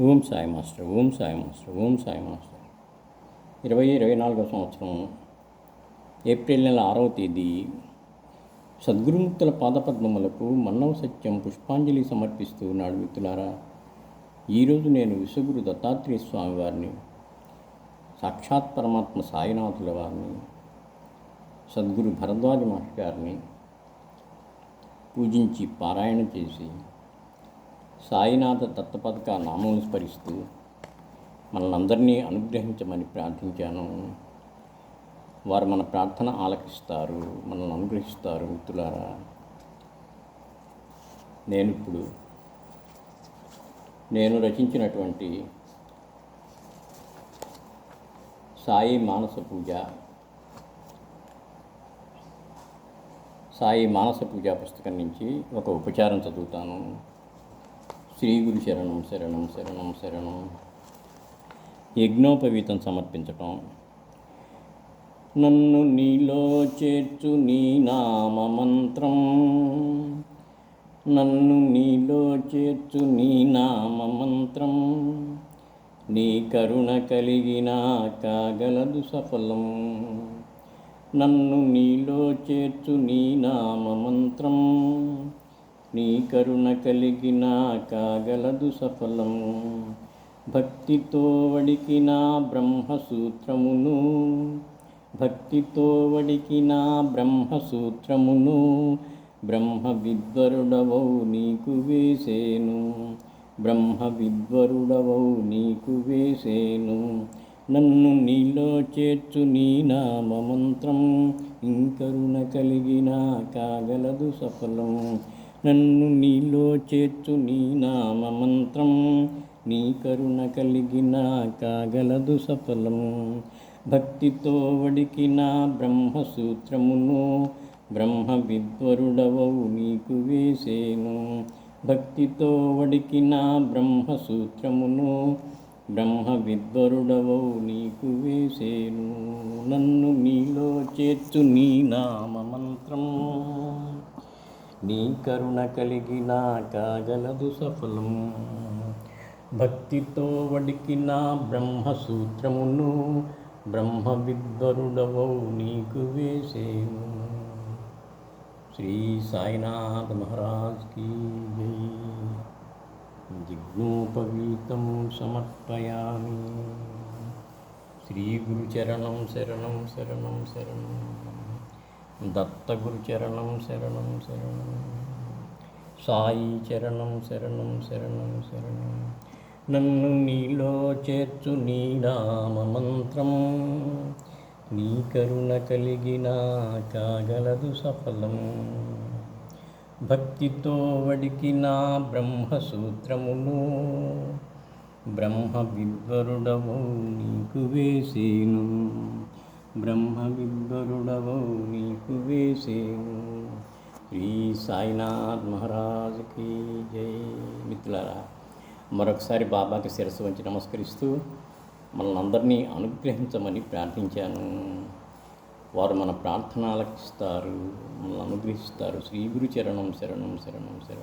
Om Sai master Om Sai master Om Sai master. ఇరవై ఇరవై నాలుగో సంవత్సరం ఏప్రిల్ నెల ఆరవ తేదీ సద్గురుముక్తుల పాదపద్మములకు మన్నవ సత్యం పుష్పాంజలి సమర్పిస్తూ నాడు మిత్రులారా ఈరోజు నేను విశ్వగురు దత్తాత్రేయ స్వామి వారిని సాక్షాత్ పరమాత్మ సాయినాథుల వారిని సద్గురు భరద్వాజ మహర్షి గారిని పూజించి పారాయణ చేసి సాయినాథ దత్తపథక నామం స్మరిస్తూ మనందరినీ అనుగ్రహించమని ప్రార్థించాను. వారు మన ప్రార్థన ఆలకిస్తారు మనల్ని అనుగ్రహిస్తారు మిత్రులారా. నేను ఇప్పుడు నేను రచించినటువంటి సాయి మానస పూజ సాయి మానస పూజ పుస్తకం నుంచి ఒక ఉపచారం చదువుతాను. శ్రీ గురు శరణం శరణం శరణం శరణం. యజ్ఞోపవీతం సమర్పించటం. నన్ను నీలో చేర్చు నీ నామ మంత్రం. నన్ను నీలో చేర్చు నీ నామ మంత్రం. నీ కరుణ కలిగినా కాగలదు సఫలం. నన్ను నీలో చేర్చు నీ నామ మంత్రం. నీ కరుణ కలిగిన కాగలదు సఫలం. భక్తితో వడికిన బ్రహ్మసూత్రమును భక్తితో వడికిన బ్రహ్మసూత్రమును బ్రహ్మ విద్వరుడవౌ నీకు వేసేను. బ్రహ్మ విద్వరుడవౌ నీకు వేసేను. నన్ను నీలో చేర్చు నీ నామ మంత్రం ఇంకరుణ కలిగిన కాగలదు సఫలం. నన్ను నీలో చేర్చు నీ నామ మంత్రం నీ కరుణ కలిగిన కాగలదు సఫలం. భక్తితో వడికిన బ్రహ్మసూత్రమును బ్రహ్మ విద్వరుడవవు నీకు వేసేను. భక్తితో వడికిన బ్రహ్మసూత్రమును బ్రహ్మ విద్వరుడవవు నీకు వేసేను. నన్ను నీలో చేర్చు నీ నామ మంత్రం నీ కరుణ కలిగిన కాగలదు సఫలం. భక్తితో వడికిన బ్రహ్మసూత్రమును బ్రహ్మ విద్వరుడవౌ నీకు వేసేను. శ్రీ సాయినాథ్ మహారాజ్ కీ జై. జిజ్ఞోపవీతం సమర్పయామి. శ్రీగురుచరణం శరణం శరణం శరణం. దత్తగురుచరణం శరణం శరణం సాయి చరణం శరణం శరణం శరణం. నన్ను నీలో చేర్చు నీ నామమంత్రం నీ కరుణ కలిగిన కాగలదు సఫలం. భక్తితో వడికిన బ్రహ్మసూత్రమును బ్రహ్మ విద్వరుడవు నీకు వేసేను. బ్రహ్మ విద్వరుడవు నీకు వేసేవు శ్రీ సాయినాథ్ మహారాజుకి జై. మిత్రులారా మరొకసారి బాబాకి శిరస్సు వంచి నమస్కరిస్తూ మనల్ని అందరినీ అనుగ్రహించమని ప్రార్థించాను. వారు మన ప్రార్థన ఆలకిస్తారు మనల్ని అనుగ్రహిస్తారు. శ్రీ గురు చరణం శరణం శరణం శరణం.